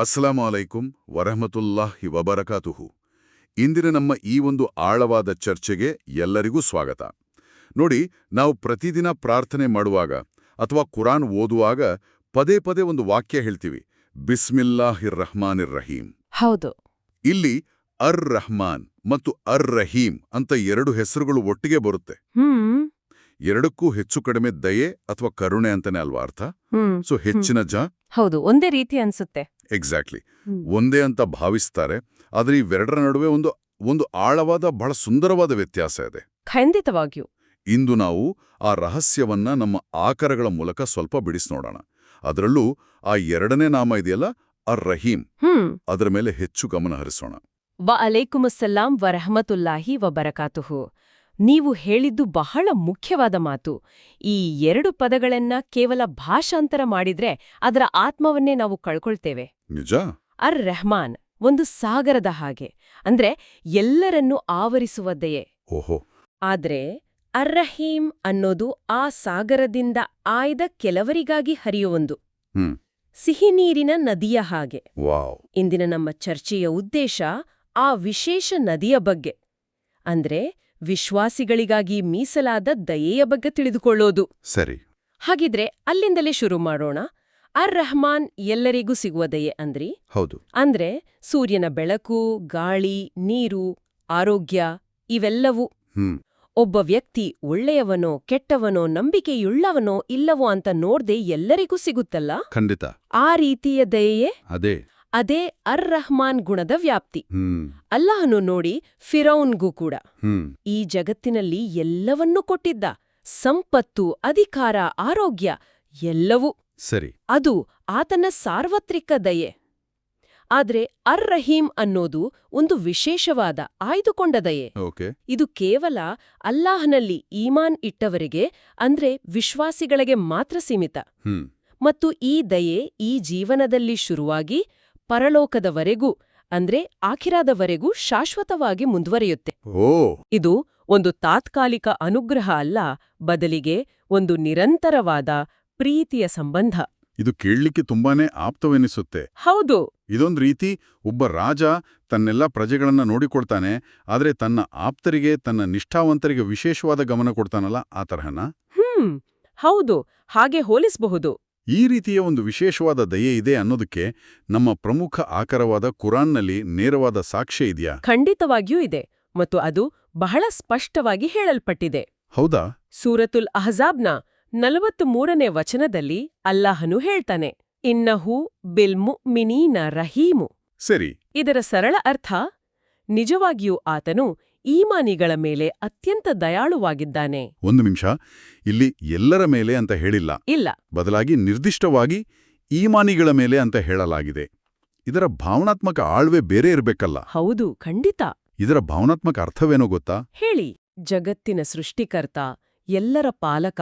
ಅಸ್ಸಲಾಮು ಅಲೈಕುಂ ವರಹಮತುಲ್ಲಾಹಿ ವಬರಕಾತುಹು. ಇಂದಿನ ನಮ್ಮ ಈ ಒಂದು ಆಳವಾದ ಚರ್ಚೆಗೆ ಎಲ್ಲರಿಗೂ ಸ್ವಾಗತ. ನೋಡಿ ನಾವು ಪ್ರತಿದಿನ ಪ್ರಾರ್ಥನೆ ಮಾಡುವಾಗ ಅಥವಾ ಕುರಾನ್ ಓದುವಾಗ ಪದೇ ಪದೇ ಒಂದು ವಾಕ್ಯ ಹೇಳ್ತೀವಿ. ಬಿಸ್ಮಿಲ್ಲಾಹಿರ್ ರಹಮಾನಿರ್ ರಹೀಂ ಹೌದು. ಇಲ್ಲಿ ಅರ್ ರಹಮಾನ್ ಮತ್ತು ಅರ್ ರಹೀಂ ಅಂತ ಎರಡು ಹೆಸರುಗಳು ಒಟ್ಟಿಗೆ ಬರುತ್ತೆ. ಎರಡಕ್ಕೂ ಹೆಚ್ಚು ಕಡಿಮೆ ದಯೆ ಅಥವಾ ಕರುಣೆ ಅಂತಾನೆ ಅಲ್ವಾ ಅರ್ಥ? ಸೊ ಹೆಚ್ಚಿನ ಜ? ಹೌದು ಒಂದೇ ರೀತಿ ಅನ್ಸುತ್ತೆ. ಎಕ್ಸಾಕ್ಟ್ಲಿ ಒಂದೇ ಅಂತ ಭಾವಿಸ್ತಾರೆ ಆದರೆ ಇವೆರಡರ ನಡುವೆ ಒಂದು ಒಂದು ಆಳವಾದ ಬಹಳ ಸುಂದರವಾದ ವ್ಯತ್ಯಾಸ ಇದೆ. ಖಂಡಿತವಾಗಿಯೂ. ಇಂದು ನಾವು ಆ ರಹಸ್ಯವನ್ನ ನಮ್ಮ ಆಕರಗಳ ಮೂಲಕ ಸ್ವಲ್ಪ ಬಿಡಿಸಿ ನೋಡೋಣ. ಅದರಲ್ಲೂ ಆ ಎರಡನೇ ನಾಮ ಇದೆಯಲ್ಲ ಅರ್ ರಹೀಂ ಅದರ ಮೇಲೆ ಹೆಚ್ಚು ಗಮನ ಹರಿಸೋಣ. ವ ಅಲೈಕುಮಸ್ಸಲಾಂ ವರಹಮತುಲ್ಲಾಹಿ ವಬರಕಾತುಹು. ನೀವು ಹೇಳಿದ್ದು ಬಹಳ ಮುಖ್ಯವಾದ ಮಾತು. ಈ ಎರಡು ಪದಗಳನ್ನ ಕೇವಲ ಭಾಷಾಂತರ ಮಾಡಿದ್ರೆ ಅದರ ಆತ್ಮವನ್ನೇ ನಾವು ಕಳ್ಕೊಳ್ತೇವೆ. ನಿಜ? ಅರ್ ರೆಹಮಾನ್ ಒಂದು ಸಾಗರದ ಹಾಗೆ. ಅಂದ್ರೆ ಎಲ್ಲರನ್ನೂ ಆವರಿಸುವ ದಯೆ. ಓಹೋ. ಆದ್ರೆ ಅರ್ರಹೀಂ ಅನ್ನೋದು ಆ ಸಾಗರದಿಂದ ಆಯ್ದ ಕೆಲವರಿಗಾಗಿ ಹರಿಯುವೊಂದು. ಸಿಹಿ ನೀರಿನ ನದಿಯ ಹಾಗೆ. ಇಂದಿನ ನಮ್ಮ ಚರ್ಚೆಯ ಉದ್ದೇಶ ಆ ವಿಶೇಷ ನದಿಯ ಬಗ್ಗೆ. ಅಂದ್ರೆ ವಿಶ್ವಾಸಿಗಳಿಗಾಗಿ ಮೀಸಲಾದ ದಯೆಯ ಬಗ್ಗೆ ತಿಳಿದುಕೊಳ್ಳೋದು. ಸರಿ. ಹಾಗಿದ್ರೆ ಅಲ್ಲಿಂದಲೇ ಶುರು ಮಾಡೋಣ. ಅರ್ ರಹಮಾನ್ ಎಲ್ಲರಿಗೂ ಸಿಗುವ ದಯೆ ಅಂದ್ರಿ? ಹೌದು. ಅಂದ್ರೆ ಸೂರ್ಯನ ಬೆಳಕು ಗಾಳಿ ನೀರು ಆರೋಗ್ಯ ಇವೆಲ್ಲವೂ. ಒಬ್ಬ ವ್ಯಕ್ತಿ ಒಳ್ಳೆಯವನೋ ಕೆಟ್ಟವನೋ ನಂಬಿಕೆಯುಳ್ಳವನೋ ಇಲ್ಲವೋ ಅಂತ ನೋಡ್ದೆ ಎಲ್ಲರಿಗೂ ಸಿಗುತ್ತಲ್ಲ? ಖಂಡಿತ. ಆ ರೀತಿಯ ದಯೆಯೇ? ಅದೇ. ಅದೇ ಅರ್ ರಹಮಾನ್ ಗುಣದ ವ್ಯಾಪ್ತಿ. ಅಲ್ಲಾಹನು ನೋಡಿ ಫಿರೌನ್ಗೂ ಕೂಡ. ಈ ಜಗತ್ತಿನಲ್ಲಿ ಎಲ್ಲವನ್ನೂ ಕೊಟ್ಟಿದ್ದ. ಸಂಪತ್ತು ಅಧಿಕಾರ ಆರೋಗ್ಯ ಎಲ್ಲವೂ. ಸರಿ. ಅದು ಆತನ ಸಾರ್ವತ್ರಿಕ ದಯೆ. ಆದ್ರೆ ಅರ್ ರಹೀಂ ಅನ್ನೋದು ಒಂದು ವಿಶೇಷವಾದ ಆಯ್ದುಕೊಂಡ ದಯೆ. ಇದು ಕೇವಲ ಅಲ್ಲಾಹನಲ್ಲಿ ಈಮಾನ್ ಇಟ್ಟವರಿಗೆ ಅಂದ್ರೆ ವಿಶ್ವಾಸಿಗಳಿಗೆ ಮಾತ್ರ ಸೀಮಿತ. ಮತ್ತು ಈ ದಯೆ ಈ ಜೀವನದಲ್ಲಿ ಶುರುವಾಗಿ ಪರಲೋಕದವರೆಗೂ ಅಂದ್ರೆ ಆಖಿರಾದವರೆಗೂ ಶಾಶ್ವತವಾಗಿ ಮುಂದುವರಿಯುತ್ತೆ. ಓ! ಇದು ಒಂದು ತಾತ್ಕಾಲಿಕ ಅನುಗ್ರಹ ಅಲ್ಲ ಬದಲಿಗೆ ಒಂದು ನಿರಂತರವಾದ ಪ್ರೀತಿಯ ಸಂಬಂಧ. ಇದು ಕೇಳಲಿಕ್ಕೆ ತುಂಬಾನೇ ಆಪ್ತವೆನಿಸುತ್ತೆ. ಹೌದು. ಇದೊಂದು ರೀತಿ ಒಬ್ಬ ರಾಜ ತನ್ನೆಲ್ಲ ಪ್ರಜೆಗಳನ್ನ ನೋಡಿಕೊಳ್ತಾನೆ ಆದ್ರೆ ತನ್ನ ಆಪ್ತರಿಗೆ ತನ್ನ ನಿಷ್ಠಾವಂತರಿಗೆ ವಿಶೇಷವಾದ ಗಮನ ಕೊಡ್ತಾನಲ್ಲ ಆ ತರಹನ? ಹ್ಮ್ ಹೌದು ಹಾಗೆ ಹೋಲಿಸಬಹುದು. ಈ ರೀತಿಯ ಒಂದು ವಿಶೇಷವಾದ ದಯೆ ಇದೆ ಅನ್ನೋದಕ್ಕೆ ನಮ್ಮ ಪ್ರಮುಖ ಆಕರವಾದ ಕುರಾನ್ನಲ್ಲಿ ನೇರವಾದ ಸಾಕ್ಷ್ಯ ಇದೆಯಾ? ಖಂಡಿತವಾಗಿಯೂ ಇದೆ ಮತ್ತು ಅದು ಬಹಳ ಸ್ಪಷ್ಟವಾಗಿ ಹೇಳಲ್ಪಟ್ಟಿದೆ. ಹೌದಾ? ಸೂರತುಲ್ ಅಹಜಾಬ್ನ ನಲವತ್ತು ಮೂರನೇ ವಚನದಲ್ಲಿ ಅಲ್ಲಾಹನು ಹೇಳ್ತಾನೆ ಇನ್ನಹು ಬಿಲ್ಮು ಮಿನೀನ ರಹೀಮು. ಸರಿ. ಇದರ ಸರಳ ಅರ್ಥ ನಿಜವಾಗಿಯೂ ಆತನು ಈಮಾನಿಗಳ ಮೇಲೆ ಅತ್ಯಂತ ದಯಾಳುವಾಗಿದ್ದಾನೆ. ಒಂದು ನಿಮಿಷ. ಇಲ್ಲಿ ಎಲ್ಲರ ಮೇಲೆ ಅಂತ ಹೇಳಿಲ್ಲ. ಇಲ್ಲ. ಬದಲಾಗಿ ನಿರ್ದಿಷ್ಟವಾಗಿ ಈಮಾನಿಗಳ ಮೇಲೆ ಅಂತ ಹೇಳಲಾಗಿದೆ. ಇದರ ಭಾವನಾತ್ಮಕ ಆಳ್ವೆ ಬೇರೆ ಇರಬೇಕಲ್ಲ. ಹೌದು ಖಂಡಿತ. ಇದರ ಭಾವನಾತ್ಮಕ ಅರ್ಥವೇನೋ ಗೊತ್ತಾ? ಹೇಳಿ. ಜಗತ್ತಿನ ಸೃಷ್ಟಿಕರ್ತ ಎಲ್ಲರ ಪಾಲಕ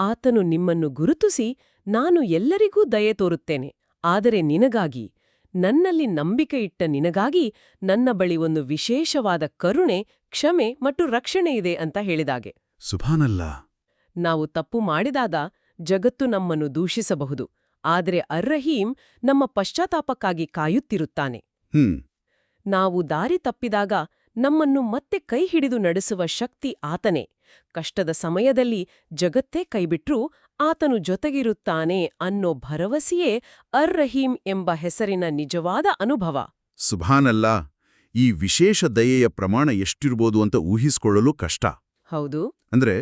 ಆತನು ನಿಮ್ಮನ್ನು ಗುರುತಿಸಿ ನಾನು ಎಲ್ಲರಿಗೂ ದಯೆ ತೋರುತ್ತೇನೆ. ಆದರೆ ನಿನಗಾಗಿ ನನ್ನಲ್ಲಿ ನಂಬಿಕೆ ಇಟ್ಟ ನಿನಗಾಗಿ ನನ್ನ ಬಳಿ ಒಂದು ವಿಶೇಷವಾದ ಕರುಣೆ ಕ್ಷಮೆ ಮತ್ತು ರಕ್ಷಣೆ ಇದೆ ಅಂತ ಹೇಳಿದಾಗೆ. ಸುಭಾನಲ್ಲ. ನಾವು ತಪ್ಪು ಮಾಡಿದಾಗ ಜಗತ್ತು ನಮ್ಮನ್ನು ದೂಷಿಸಬಹುದು ಆದರೆ ಅರ್ರಹೀಂ ನಮ್ಮ ಪಶ್ಚಾತ್ತಾಪಕ್ಕಾಗಿ ಕಾಯುತ್ತಿರುತ್ತಾನೆ. ನಾವು ದಾರಿ ತಪ್ಪಿದಾಗ ನಮ್ಮನ್ನು ಮತ್ತೆ ಕೈ ಹಿಡಿದು ನಡೆಸುವ ಶಕ್ತಿ ಆತನೇ. ಕಷ್ಟದ ಸಮಯದಲ್ಲಿ ಜಗತ್ತೇ ಕೈಬಿಟ್ರೂ ಆತನು ಜೊತೆಗಿರುತ್ತಾನೆ ಅನ್ನೋ ಭರವಸೆಯೇ ಅರ್ ರಹೀಂ ಎಂಬ ಹೆಸರಿನ ನಿಜವಾದ ಅನುಭವ. ಸುಭಾನಲ್ಲ ಈ ವಿಶೇಷ ದಯೆಯ ಪ್ರಮಾಣ ಎಷ್ಟಿರ್ಬೋದು ಅಂತ ಊಹಿಸ್ಕೊಳ್ಳಲು ಕಷ್ಟ. ಹೌದು. ಅಂದ್ರೆ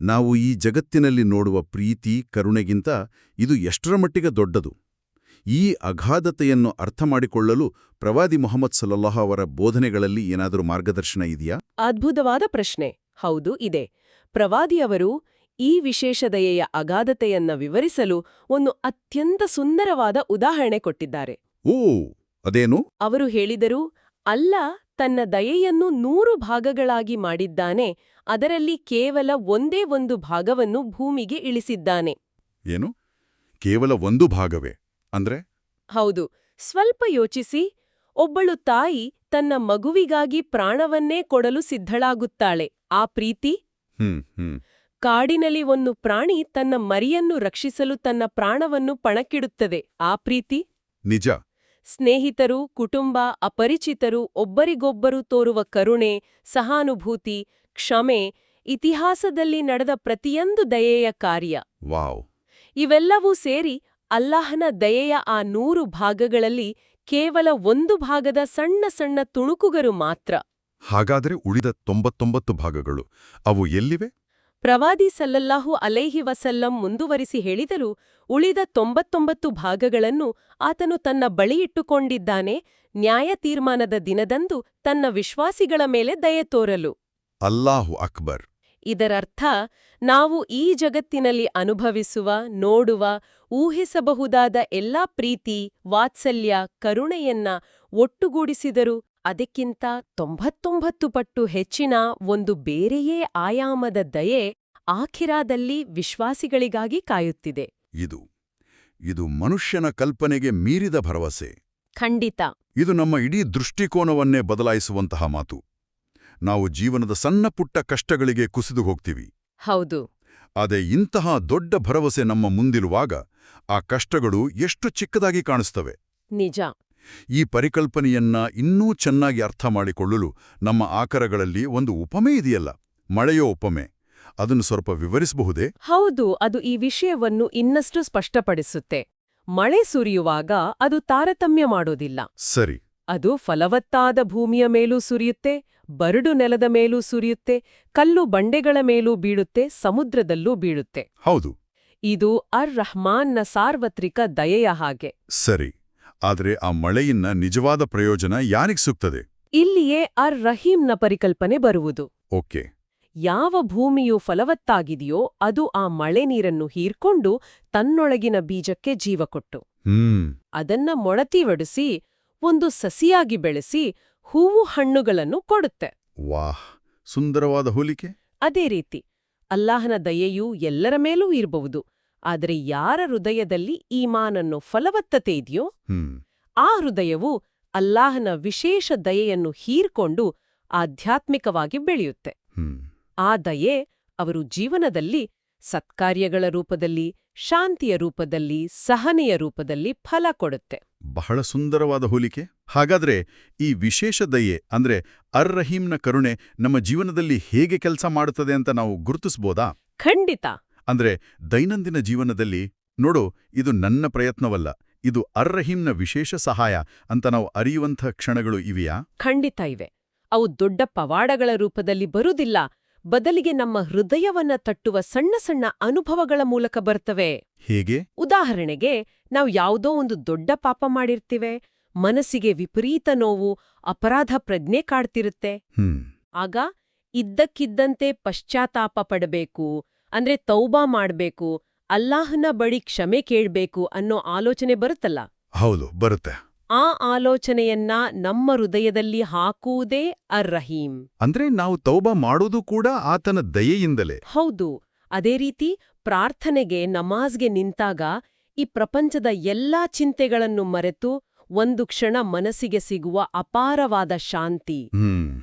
ನಾವು ಈ ಜಗತ್ತಿನಲ್ಲಿ ನೋಡುವ ಪ್ರೀತಿ ಕರುಣೆಗಿಂತ ಇದು ಎಷ್ಟರ ಮಟ್ಟಿಗೆ ದೊಡ್ಡದು? ಈ ಅಗಾಧತೆಯನ್ನು ಅರ್ಥ ಮಾಡಿಕೊಳ್ಳಲು ಪ್ರವಾದಿ ಮೊಹಮ್ಮದ್ ಸಲ್ಲಲ್ಲಾಹ ಅವರ ಬೋಧನೆಗಳಲ್ಲಿ ಏನಾದರೂ ಮಾರ್ಗದರ್ಶನ ಇದೆಯಾ? ಅದ್ಭುತವಾದ ಪ್ರಶ್ನೆ. ಹೌದು ಇದೆ. ಪ್ರವಾದಿಯವರು ಈ ವಿಶೇಷದಯೆಯ ಅಗಾಧತೆಯನ್ನ ವಿವರಿಸಲು ಒಂದು ಅತ್ಯಂತ ಸುಂದರವಾದ ಉದಾಹರಣೆ ಕೊಟ್ಟಿದ್ದಾರೆ. ಓ ಅದೇನು? ಅವರು ಹೇಳಿದರು ಅಲ್ಲ ತನ್ನ ದಯೆಯನ್ನು ನೂರು ಭಾಗಗಳಾಗಿ ಮಾಡಿದ್ದಾನೆ ಅದರಲ್ಲಿ ಕೇವಲ ಒಂದೇ ಒಂದು ಭಾಗವನ್ನು ಭೂಮಿಗೆ ಇಳಿಸಿದ್ದಾನೆ. ಏನು? ಕೇವಲ ಒಂದು ಭಾಗವೇ? ಅಂದ್ರೆ? ಹೌದು ಸ್ವಲ್ಪ ಯೋಚಿಸಿ ಒಬ್ಬಳು ತಾಯಿ ತನ್ನ ಮಗುವಿಗಾಗಿ ಪ್ರಾಣವನ್ನೇ ಕೊಡಲು ಸಿದ್ಧಳಾಗುತ್ತಾಳೆ ಆ ಪ್ರೀತಿ? ಕಾಡಿನಲ್ಲಿ ಒಂದು ಪ್ರಾಣಿ ತನ್ನ ಮರಿಯನ್ನು ರಕ್ಷಿಸಲು ತನ್ನ ಪ್ರಾಣವನ್ನು ಪಣಕ್ಕಿಡುತ್ತದೆ. ಆ ಪ್ರೀತಿ? ನಿಜ. ಸ್ನೇಹಿತರು ಕುಟುಂಬ ಅಪರಿಚಿತರು ಒಬ್ಬರಿಗೊಬ್ಬರು ತೋರುವ ಕರುಣೆ ಸಹಾನುಭೂತಿ ಕ್ಷಮೆ ಇತಿಹಾಸದಲ್ಲಿ ನಡೆದ ಪ್ರತಿಯೊಂದು ದಯೆಯ ಕಾರ್ಯ. ವಾವ್. ಇವೆಲ್ಲವೂ ಸೇರಿ ಅಲ್ಲಾಹನ ದಯೆಯ ಆ ನೂರು ಭಾಗಗಳಲ್ಲಿ ಕೇವಲ ಒಂದು ಭಾಗದ ಸಣ್ಣ ಸಣ್ಣ ತುಣುಕುಗರು ಮಾತ್ರ. ಹಾಗಾದರೆ ಉಳಿದ ತೊಂಬತ್ತೊಂಬತ್ತು ಭಾಗಗಳು ಅವು ಎಲ್ಲಿವೆ? ಪ್ರವಾದಿ ಸಲ್ಲಲ್ಲಾಹು ಅಲೈಹಿ ವಸಲ್ಲಂ ಮುಂದುವರಿಸಿ ಹೇಳಿದರು ಉಳಿದ ತೊಂಬತ್ತೊಂಬತ್ತು ಭಾಗಗಳನ್ನು ಆತನು ತನ್ನ ಬಳಿಯಿಟ್ಟುಕೊಂಡಿದ್ದಾನೆ ನ್ಯಾಯ ತೀರ್ಮಾನದ ದಿನದಂದು ತನ್ನ ವಿಶ್ವಾಸಿಗಳ ಮೇಲೆ ದಯೆ ತೋರಲು. ಅಲ್ಲಾಹು ಅಕ್ಬರ್. ಇದರರ್ಥ ನಾವು ಈ ಜಗತ್ತಿನಲ್ಲಿ ಅನುಭವಿಸುವ ನೋಡುವ ಊಹಿಸಬಹುದಾದ ಎಲ್ಲಾ ಪ್ರೀತಿ ವಾತ್ಸಲ್ಯ ಕರುಣೆಯನ್ನ ಒಟ್ಟುಗೂಡಿಸಿದರೂ ಅದಕ್ಕಿಂತ ತೊಂಬತ್ತೊಂಬತ್ತು ಪಟ್ಟು ಹೆಚ್ಚಿನ ಒಂದು ಬೇರೆಯೇ ಆಯಾಮದ ದಯೆ ಆಖಿರಾದಲ್ಲಿ ವಿಶ್ವಾಸಿಗಳಿಗಾಗಿ ಕಾಯುತ್ತಿದೆ. ಇದು ಇದು ಮನುಷ್ಯನ ಕಲ್ಪನೆಗೆ ಮೀರಿದ ಭರವಸೆ. ಖಂಡಿತ. ಇದು ನಮ್ಮ ಇಡೀ ದೃಷ್ಟಿಕೋನವನ್ನೇ ಬದಲಾಯಿಸುವಂತಹ ಮಾತು. ನಾವು ಜೀವನದ ಸಣ್ಣ ಪುಟ್ಟ ಕಷ್ಟಗಳಿಗೆ ಕುಸಿದು ಹೋಗ್ತೀವಿ. ಹೌದು. ಅದೇ ಇಂತಹ ದೊಡ್ಡ ಭರವಸೆ ನಮ್ಮ ಮುಂದಿರುವಾಗ ಆ ಕಷ್ಟಗಳು ಎಷ್ಟು ಚಿಕ್ಕದಾಗಿ ಕಾಣಿಸ್ತವೆ. ನಿಜ. ಈ ಪರಿಕಲ್ಪನೆಯನ್ನ ಇನ್ನೂ ಚೆನ್ನಾಗಿ ಅರ್ಥ ಮಾಡಿಕೊಳ್ಳಲು ನಮ್ಮ ಆಕರಗಳಲ್ಲಿ ಒಂದು ಉಪಮೆ ಇದೆಯಲ್ಲ ಮಳೆಯೋ ಉಪಮೆ. ಅದನ್ನು ಸ್ವಲ್ಪ ವಿವರಿಸಬಹುದೇ? ಹೌದು ಅದು ಈ ವಿಷಯವನ್ನು ಇನ್ನಷ್ಟು ಸ್ಪಷ್ಟಪಡಿಸುತ್ತೆ. ಮಳೆ ಸುರಿಯುವಾಗ ಅದು ತಾರತಮ್ಯ ಮಾಡೋದಿಲ್ಲ. ಸರಿ. ಅದು ಫಲವತ್ತಾದ ಭೂಮಿಯ ಮೇಲೂ ಸುರಿಯುತ್ತೆ ಬರಡು ನೆಲದ ಮೇಲೂ ಸುರಿಯುತ್ತೆ ಕಲ್ಲು ಬಂಡೆಗಳ ಮೇಲೂ ಬೀಳುತ್ತೆ ಸಮುದ್ರದಲ್ಲೂ ಬೀಳುತ್ತೆ. ಹೌದು. ಇದು ಅರ್ ರಹಮಾನ್ನ ಸಾರ್ವತ್ರಿಕ ದಯೆಯ ಹಾಗೆ. ಸರಿ. ಆದರೆ ಆ ಮಳೆಯಿನ್ನ ನಿಜವಾದ ಪ್ರಯೋಜನ ಯಾರಿಗ್ ಸಿಗ್ತದೆ? ಇಲ್ಲಿಯೇ ಅರ್ ರಹೀಂನ ಪರಿಕಲ್ಪನೆ ಬರುವುದು. ಓಕೆ. ಯಾವ ಭೂಮಿಯು ಫಲವತ್ತಾಗಿದೆಯೋ ಅದು ಆ ಮಳೆ ನೀರನ್ನು ಹೀರ್ಕೊಂಡು ತನ್ನೊಳಗಿನ ಬೀಜಕ್ಕೆ ಜೀವ ಕೊಟ್ಟು. ಹ್ಮ್. ಅದನ್ನ ಮೊಳತಿವಡಿಸಿ ಒಂದು ಸಸಿಯಾಗಿ ಬೆಳೆಸಿ ಹೂವು ಹಣ್ಣುಗಳನ್ನು ಕೊಡುತ್ತೆ. ವಾಹ್ ಸುಂದರವಾದ ಹೋಲಿಕೆ. ಅದೇ ರೀತಿ ಅಲ್ಲಾಹನ ದಯೆಯೂ ಎಲ್ಲರ ಮೇಲೂ ಇರಬಹುದು. ಆದರೆ ಯಾರ ಹೃದಯದಲ್ಲಿ ಈಮಾನನ್ನು ಫಲವತ್ತತೆ ಇದೆಯೋ ಹ್ಮ್. ಆ ಹೃದಯವು ಅಲ್ಲಾಹನ ವಿಶೇಷ ದಯೆಯನ್ನು ಹೀರ್ಕೊಂಡು ಆಧ್ಯಾತ್ಮಿಕವಾಗಿ ಬೆಳೆಯುತ್ತೆ. ಆ ದಯೆ ಅವರು ಜೀವನದಲ್ಲಿ ಸತ್ಕಾರ್ಯಗಳ ರೂಪದಲ್ಲಿ ಶಾಂತಿಯ ರೂಪದಲ್ಲಿ ಸಹನೆಯ ರೂಪದಲ್ಲಿ ಫಲ ಕೊಡುತ್ತೆ. ಬಹಳ ಸುಂದರವಾದ ಹೋಲಿಕೆ. ಹಾಗಾದ್ರೆ ಈ ವಿಶೇಷ ದಯೆ ಅಂದ್ರೆ ಅರ್ ರಹೀಂನ ಕರುಣೆ ನಮ್ಮ ಜೀವನದಲ್ಲಿ ಹೇಗೆ ಕೆಲಸ ಮಾಡುತ್ತದೆ ಅಂತ ನಾವು ಗುರುತಿಸ್ಬೋದಾ? ಖಂಡಿತ. ಅಂದ್ರೆ ದೈನಂದಿನ ಜೀವನದಲ್ಲಿ ನೋಡು ಇದು ನನ್ನ ಪ್ರಯತ್ನವಲ್ಲ ಇದು ಅರ್ರಹಿಂನ ವಿಶೇಷ ಸಹಾಯ ಅಂತ ನಾವು ಅರಿಯುವಂಥ ಕ್ಷಣಗಳು ಇವೆಯಾ? ಖಂಡಿತ ಇವೆ. ಅವು ದೊಡ್ಡ ಪವಾಡಗಳ ರೂಪದಲ್ಲಿ ಬರುವುದಿಲ್ಲ ಬದಲಿಗೆ ನಮ್ಮ ಹೃದಯವನ್ನ ತಟ್ಟುವ ಸಣ್ಣ ಸಣ್ಣ ಅನುಭವಗಳ ಮೂಲಕ ಬರ್ತವೆ. ಹೇಗೆ? ಉದಾಹರಣೆಗೆ ನಾವು ಯಾವುದೋ ಒಂದು ದೊಡ್ಡ ಪಾಪ ಮಾಡಿರ್ತಿವೆ ಮನಸ್ಸಿಗೆ ವಿಪರೀತ ನೋವು ಅಪರಾಧ ಪ್ರಜ್ಞೆ ಕಾಡ್ತಿರುತ್ತೆ. ಹ್ಮ್. ಆಗ ಇದ್ದಕ್ಕಿದ್ದಂತೆ ಪಶ್ಚಾತ್ತಾಪ ಪಡಬೇಕು ಅಂದ್ರೆ ತೌಬಾ ಮಾಡ್ಬೇಕು ಅಲ್ಲಾಹನ ಬಳಿ ಕ್ಷಮೆ ಕೇಳ್ಬೇಕು ಅನ್ನೋ ಆಲೋಚನೆ ಬರುತ್ತಲ್ಲ? ಹೌದು ಬರುತ್ತೆ. ಆ ಆಲೋಚನೆಯನ್ನ ನಮ್ಮ ಹೃದಯದಲ್ಲಿ ಹಾಕುವುದೇ ಅರ್ ರಹೀಂ ಅಂದ್ರೆ ನಾವು ತೌಬಾ ಮಾಡೋದು ಕೂಡ ಆತನ ದಯೆಯಿಂದಲೇ. ಹೌದು ಅದೇ ರೀತಿ ಪ್ರಾರ್ಥನೆಗೆ ನಮಾಜ್ಗೆ ನಿಂತಾಗ ಈ ಪ್ರಪಂಚದ ಎಲ್ಲಾ ಚಿಂತೆಗಳನ್ನು ಮರೆತು ಒಂದು ಕ್ಷಣ ಮನಸ್ಸಿಗೆ ಸಿಗುವ ಅಪಾರವಾದ ಶಾಂತಿ.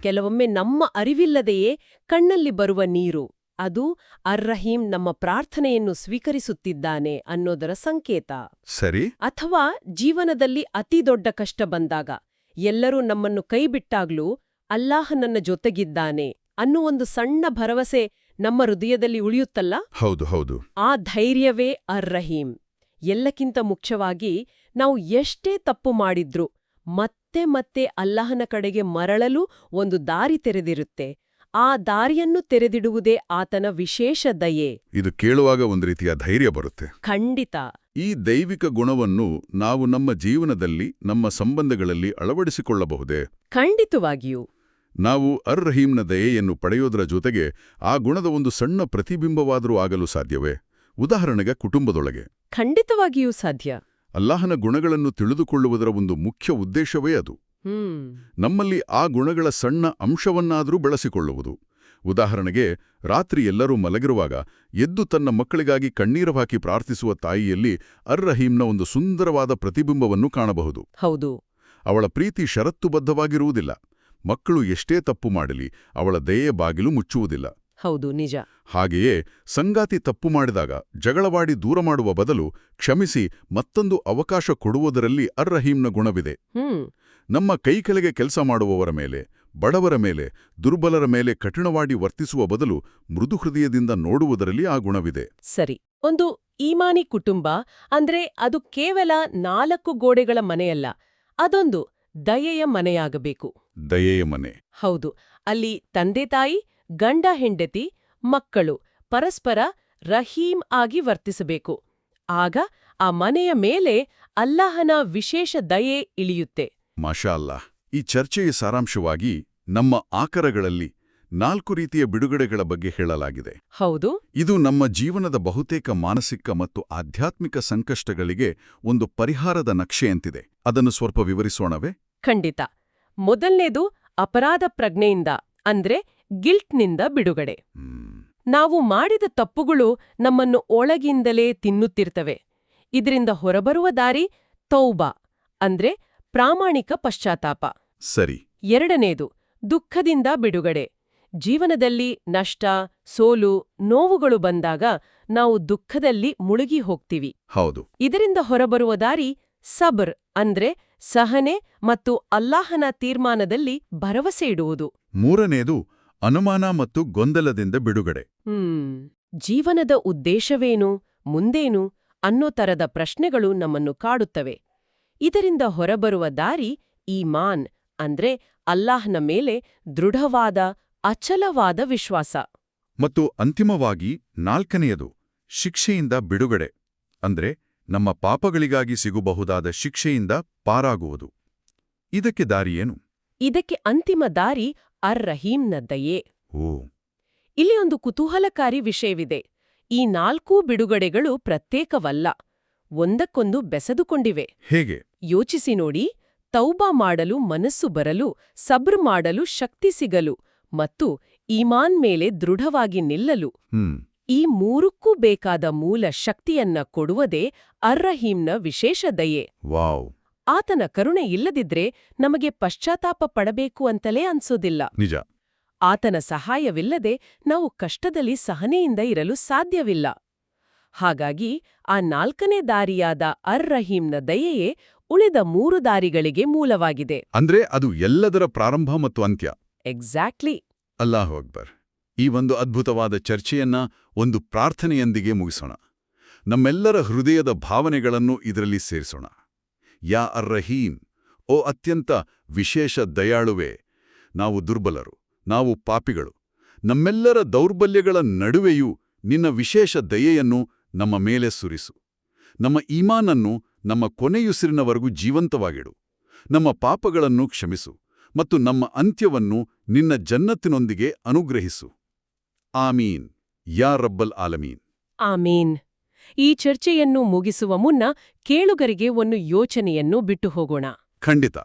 ಕೆಲವೊಮ್ಮೆ ನಮ್ಮ ಅರಿವಿಲ್ಲದೆಯೇ ಕಣ್ಣಲ್ಲಿ ಬರುವ ನೀರು. ಅದು ಅರ್ರಹೀಂ ನಮ್ಮ ಪ್ರಾರ್ಥನೆಯನ್ನು ಸ್ವೀಕರಿಸುತ್ತಿದ್ದಾನೆ ಅನ್ನೋದರ ಸಂಕೇತ. ಸರಿ. ಅಥವಾ ಜೀವನದಲ್ಲಿ ಅತಿ ದೊಡ್ಡ ಕಷ್ಟ ಬಂದಾಗ ಎಲ್ಲರೂ ನಮ್ಮನ್ನು ಕೈಬಿಟ್ಟಾಗ್ಲೂ ಅಲ್ಲಾಹ ನನ್ನ ಜೊತೆಗಿದ್ದಾನೆ ಅನ್ನೋ ಒಂದು ಸಣ್ಣ ಭರವಸೆ ನಮ್ಮ ಹೃದಯದಲ್ಲಿ ಉಳಿಯುತ್ತಲ್ಲ? ಹೌದು ಹೌದು. ಆ ಧೈರ್ಯವೇ ಅರ್ ರಹೀಂ ಎಲ್ಲಕ್ಕಿಂತ ಮುಖ್ಯವಾಗಿ ನಾವು ಎಷ್ಟೇ ತಪ್ಪು ಮಾಡಿದ್ರೂ ಮತ್ತೆ ಮತ್ತೆ ಅಲ್ಲಾಹನ ಕಡೆಗೆ ಮರಳಲು ಒಂದು ದಾರಿ ತೆರೆದಿರುತ್ತೆ. ಆ ದಾರಿಯನ್ನು ತೆರೆದಿಡುವುದೇ ಆತನ ವಿಶೇಷ ದಯೆ. ಇದು ಕೇಳುವಾಗ ಒಂದು ರೀತಿಯ ಧೈರ್ಯ ಬರುತ್ತೆ. ಖಂಡಿತ. ಈ ದೈವಿಕ ಗುಣವನ್ನು ನಾವು ನಮ್ಮ ಜೀವನದಲ್ಲಿ ನಮ್ಮ ಸಂಬಂಧಗಳಲ್ಲಿ ಅಳವಡಿಸಿಕೊಳ್ಳಬಹುದೇ? ಖಂಡಿತವಾಗಿಯೂ. ನಾವು ಅರ್ ರಹೀಂನ ದಯೆಯನ್ನು ಪಡೆಯೋದರ ಜೊತೆಗೆ ಆ ಗುಣದ ಒಂದು ಸಣ್ಣ ಪ್ರತಿಬಿಂಬವಾದರೂ ಆಗಲು ಸಾಧ್ಯವೇ? ಉದಾಹರಣೆಗೆ ಕುಟುಂಬದೊಳಗೆ. ಖಂಡಿತವಾಗಿಯೂ ಸಾಧ್ಯ. ಅಲ್ಲಾಹನ ಗುಣಗಳನ್ನು ತಿಳಿದುಕೊಳ್ಳುವುದರ ಒಂದು ಮುಖ್ಯ ಉದ್ದೇಶವೇ ಅದು. ನಮ್ಮಲ್ಲಿ ಆ ಗುಣಗಳ ಸಣ್ಣ ಅಂಶವನ್ನಾದರೂ ಬೆಳೆಸಿಕೊಳ್ಳುವುದು. ಉದಾಹರಣೆಗೆ ರಾತ್ರಿ ಎಲ್ಲರೂ ಮಲಗಿರುವಾಗ ಎದ್ದು ತನ್ನ ಮಕ್ಕಳಿಗಾಗಿ ಕಣ್ಣೀರು ಹಾಕಿ ಪ್ರಾರ್ಥಿಸುವ ತಾಯಿಯಲ್ಲಿ ಅರ್ ರಹೀಂನ ಒಂದು ಸುಂದರವಾದ ಪ್ರತಿಬಿಂಬವನ್ನು ಕಾಣಬಹುದು. ಹೌದು. ಅವಳ ಪ್ರೀತಿ ಷರತ್ತುಬದ್ಧವಾಗಿರುವುದಿಲ್ಲ. ಮಕ್ಕಳು ಎಷ್ಟೇ ತಪ್ಪು ಮಾಡಲಿ ಅವಳ ದಯೆಯ ಬಾಗಿಲು ಮುಚ್ಚುವುದಿಲ್ಲ. ಹೌದು ನಿಜ. ಹಾಗೆಯೇ ಸಂಗಾತಿ ತಪ್ಪು ಮಾಡಿದಾಗ ಜಗಳವಾಡಿ ದೂರ ಮಾಡುವ ಬದಲು ಕ್ಷಮಿಸಿ ಮತ್ತೊಂದು ಅವಕಾಶ ಕೊಡುವುದರಲ್ಲಿ ಅರ್ ರಹೀಂನ ಗುಣವಿದೆ ನಮ್ಮ ಕೈಕೆಳಗೆ ಕೆಲಸ ಮಾಡುವವರ ಮೇಲೆ ಬಡವರ ಮೇಲೆ ದುರ್ಬಲರ ಮೇಲೆ ಕಠಿಣವಾಗಿ ವರ್ತಿಸುವ ಬದಲು ಮೃದು ಹೃದಯದಿಂದ ನೋಡುವುದರಲ್ಲಿ ಆ ಗುಣವಿದೆ. ಸರಿ ಒಂದು ಈಮಾನಿ ಕುಟುಂಬ ಅಂದ್ರೆ ಅದು ಕೇವಲ ನಾಲ್ಕು ಗೋಡೆಗಳ ಮನೆಯಲ್ಲ ಅದೊಂದು ದಯೆಯ ಮನೆಯಾಗಬೇಕು. ದಯೆಯ ಮನೆ. ಹೌದು ಅಲ್ಲಿ ತಂದೆ ತಾಯಿ ಗಂಡ ಹೆಂಡತಿ ಮಕ್ಕಳು ಪರಸ್ಪರ ರಹೀಂ ಆಗಿ ವರ್ತಿಸಬೇಕು. ಆಗ ಆ ಮನೆಯ ಮೇಲೆ ಅಲ್ಲಾಹನ ವಿಶೇಷ ದಯೆ ಇಳಿಯುತ್ತೆ. ಮಾಷಾ ಅಲ್ಲಾ ಈ ಚರ್ಚೆಯ ಸಾರಾಂಶವಾಗಿ ನಮ್ಮ ಆಕರಗಳಲ್ಲಿ ನಾಲ್ಕು ರೀತಿಯ ಬಿಡುಗಡೆಗಳ ಬಗ್ಗೆ ಹೇಳಲಾಗಿದೆ. ಹೌದು. ಇದು ನಮ್ಮ ಜೀವನದ ಬಹುತೇಕ ಮಾನಸಿಕ ಮತ್ತು ಆಧ್ಯಾತ್ಮಿಕ ಸಂಕಷ್ಟಗಳಿಗೆ ಒಂದು ಪರಿಹಾರದ ನಕ್ಷೆಯಂತಿದೆ. ಅದನ್ನು ಸ್ವಲ್ಪ ವಿವರಿಸೋಣವೇ? ಖಂಡಿತ. ಮೊದಲನೇದು ಅಪರಾಧ ಪ್ರಜ್ಞೆಯಿಂದ ಅಂದ್ರೆ ಗಿಲ್ಟ್ನಿಂದ ಬಿಡುಗಡೆ. ನಾವು ಮಾಡಿದ ತಪ್ಪುಗಳು ನಮ್ಮನ್ನು ಒಳಗಿಂದಲೇ ತಿನ್ನುತ್ತಿರ್ತವೆ. ಇದರಿಂದ ಹೊರಬರುವ ದಾರಿ ತೌಬಾ ಅಂದ್ರೆ ಪ್ರಾಮಾಣಿಕ ಪಶ್ಚಾತ್ತಾಪ. ಸರಿ. ಎರಡನೇದು ದುಃಖದಿಂದ ಬಿಡುಗಡೆ. ಜೀವನದಲ್ಲಿ ನಷ್ಟ ಸೋಲು ನೋವುಗಳು ಬಂದಾಗ ನಾವು ದುಃಖದಲ್ಲಿ ಮುಳುಗಿ ಹೋಗ್ತೀವಿ. ಹೌದು. ಇದರಿಂದ ಹೊರಬರುವ ದಾರಿ ಸಬರ್ ಅಂದ್ರೆ ಸಹನೆ ಮತ್ತು ಅಲ್ಲಾಹನ ತೀರ್ಮಾನದಲ್ಲಿ ಭರವಸೆ ಇಡುವುದು. ಮೂರನೇದು ಅನುಮಾನ ಮತ್ತು ಗೊಂದಲದಿಂದ ಬಿಡುಗಡೆ. ಜೀವನದ ಉದ್ದೇಶವೇನು ಮುಂದೇನು ಅನ್ನೋ ತರದ ಪ್ರಶ್ನೆಗಳು ನಮ್ಮನ್ನು ಕಾಡುತ್ತವೆ. ಇದರಿಂದ ಹೊರಬರುವ ದಾರಿ ಈಮಾನ್ ಅಂದ್ರೆ ಅಲ್ಲಾಹ್ನ ಮೇಲೆ ದೃಢವಾದ ಅಚಲವಾದ ವಿಶ್ವಾಸ. ಮತ್ತು ಅಂತಿಮವಾಗಿ ನಾಲ್ಕನೆಯದು ಶಿಕ್ಷೆಯಿಂದ ಬಿಡುಗಡೆ ಅಂದ್ರೆ ನಮ್ಮ ಪಾಪಗಳಿಗಾಗಿ ಸಿಗಬಹುದಾದ ಶಿಕ್ಷೆಯಿಂದ ಪಾರಾಗುವುದು. ಇದಕ್ಕೆ ದಾರಿಯೇನು ಇದಕ್ಕೆ ಅಂತಿಮ ದಾರಿ ಅರ್ ರಹೀಂನ ದಯೆ. ಓ. ಇಲ್ಲಿ ಒಂದು ಕುತೂಹಲಕಾರಿ ವಿಷಯವಿದೆ. ಈ ನಾಲ್ಕೂ ಬಿಡುಗಡೆಗಳು ಪ್ರತ್ಯೇಕವಲ್ಲ. ಒಂದಕ್ಕೊಂದು ಬೆಸೆದುಕೊಂಡಿವೆ. ಹೇಗೆ? ಯೋಚಿಸಿ ನೋಡಿ. ತೌಬಾ ಮಾಡಲು ಮನಸ್ಸು ಬರಲು ಸಬ್ರ್ ಮಾಡಲು ಶಕ್ತಿ ಸಿಗಲು ಮತ್ತು ಈಮಾನ್ ಮೇಲೆ ದೃಢವಾಗಿ ನಿಲ್ಲಲು. ಈ ಮೂರಕ್ಕೂ ಬೇಕಾದ ಮೂಲ ಶಕ್ತಿಯನ್ನ ಕೊಡುವುದೇ ಅರ್ರಹೀಂನ ವಿಶೇಷ ದಯೆ. ವಾವ್. ಆತನ ಕರುಣೆ ಇಲ್ಲದಿದ್ರೆ ನಮಗೆ ಪಶ್ಚಾತ್ತಾಪ ಪಡಬೇಕು ಅಂತಲೇ ಅನ್ಸೋದಿಲ್ಲ. ನಿಜ. ಆತನ ಸಹಾಯವಿಲ್ಲದೆ ನಾವು ಕಷ್ಟದಲ್ಲಿ ಸಹನೆಯಿಂದ ಇರಲು ಸಾಧ್ಯವಿಲ್ಲ. ಹಾಗಾಗಿ ಆ ನಾಲ್ಕನೇ ದಾರಿಯಾದ ಅರ್ ರಹೀಂನ ದಯೆಯೇ ಉಳಿದ ಮೂರು ದಾರಿಗಳಿಗೆ ಮೂಲವಾಗಿದೆ. ಅಂದ್ರೆ ಅದು ಎಲ್ಲದರ ಪ್ರಾರಂಭ ಮತ್ತು ಅಂತ್ಯ. ಎಕ್ಸಾಕ್ಟ್ಲಿ ಅಲ್ಲಾಹು ಅಕ್ಬರ್ ಈ ಒಂದು ಅದ್ಭುತವಾದ ಚರ್ಚೆಯನ್ನ ಒಂದು ಪ್ರಾರ್ಥನೆಯೊಂದಿಗೆ ಮುಗಿಸೋಣ. ನಮ್ಮೆಲ್ಲರ ಹೃದಯದ ಭಾವನೆಗಳನ್ನು ಇದರಲ್ಲಿ ಸೇರಿಸೋಣ. ಯಾ ಅರ್ ರಹೀಂ ಓ ಅತ್ಯಂತ ವಿಶೇಷ ದಯಾಳುವೆ ನಾವು ದುರ್ಬಲರು ನಾವು ಪಾಪಿಗಳು. ನಮ್ಮೆಲ್ಲರ ದೌರ್ಬಲ್ಯಗಳ ನಡುವೆಯೂ ನಿನ್ನ ವಿಶೇಷ ದಯೆಯನ್ನು ನಮ್ಮ ಮೇಲೆ ಸುರಿಸು. ನಮ್ಮ ಈಮಾನನ್ನು ನಮ್ಮ ಕೊನೆಯುಸಿರಿನವರೆಗೂ ಜೀವಂತವಾಗಿಡು. ನಮ್ಮ ಪಾಪಗಳನ್ನು ಕ್ಷಮಿಸು ಮತ್ತು ನಮ್ಮ ಅಂತ್ಯವನ್ನು ನಿನ್ನ ಜನ್ನತ್ತಿನೊಂದಿಗೆ ಅನುಗ್ರಹಿಸು. ಆಮೀನ್. ಯಾ ರಬ್ಬಲ್ ಆಲಮೀನ್. ಆಮೀನ್. ಈ ಚರ್ಚೆಯನ್ನು ಮುಗಿಸುವ ಮುನ್ನ ಕೇಳುಗರಿಗೆ ಒಂದು ಯೋಚನೆಯನ್ನು ಬಿಟ್ಟು ಹೋಗೋಣ ಖಂಡಿತ.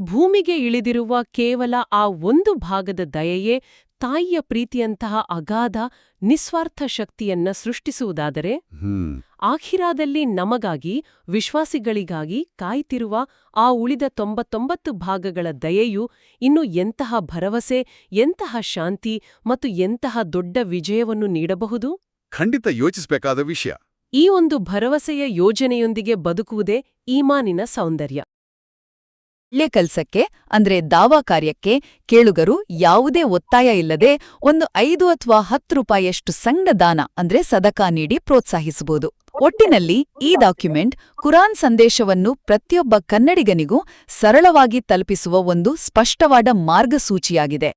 ಭೂಮಿಗೆ ಇಳಿದಿರುವ ಕೇವಲ ಆ ಒಂದು ಭಾಗದ ದಯೆಯೇ ತಾಯಿಯ ಪ್ರೀತಿಯಂತಹ ಅಗಾಧ ನಿಸ್ವಾರ್ಥ ಶಕ್ತಿಯನ್ನ ಸೃಷ್ಟಿಸುವುದಾದರೆ ಆಖಿರಾದಲ್ಲಿ ನಮಗಾಗಿ ವಿಶ್ವಾಸಿಗಳಿಗಾಗಿ ಕಾಯ್ತಿರುವ ಆ ಉಳಿದ ತೊಂಬತ್ತೊಂಬತ್ತು ಭಾಗಗಳ ದಯೆಯು ಇನ್ನು ಎಂತಹ ಭರವಸೆ ಎಂತಹ ಶಾಂತಿ ಮತ್ತು ಎಂತಹ ದೊಡ್ಡ ವಿಜಯವನ್ನು ನೀಡಬಹುದು? ಖಂಡಿತ ಯೋಚಿಸಬೇಕಾದ ವಿಷಯ. ಈ ಒಂದು ಭರವಸೆಯ ಯೋಜನೆಯೊಂದಿಗೆ ಬದುಕುವುದೇ ಈಮಾನಿನ ಸೌಂದರ್ಯ. ಒಳ್ಳೆ ಕೆಲ್ಸಕ್ಕೆ, ಅಂದ್ರೆ ದಾವಾ ಕಾರ್ಯಕ್ಕೆ ಕೇಳುಗರು ಯಾವುದೇ ಒತ್ತಾಯ ಇಲ್ಲದೆ ಒಂದು ಐದು ಅಥವಾ ಹತ್ತು ರೂಪಾಯಿಯಷ್ಟು ಸಣ್ಣ ದಾನ, ಅಂದ್ರೆ ಸದಕ ನೀಡಿ ಪ್ರೋತ್ಸಾಹಿಸಬಹುದು. ಒಟ್ಟಿನಲ್ಲಿ ಈ ಡಾಕ್ಯುಮೆಂಟ್ ಕುರಾನ್ ಸಂದೇಶವನ್ನು ಪ್ರತಿಯೊಬ್ಬ ಕನ್ನಡಿಗನಿಗೂ ಸರಳವಾಗಿ ತಲುಪಿಸುವ ಒಂದು ಸ್ಪಷ್ಟವಾದ ಮಾರ್ಗಸೂಚಿಯಾಗಿದೆ.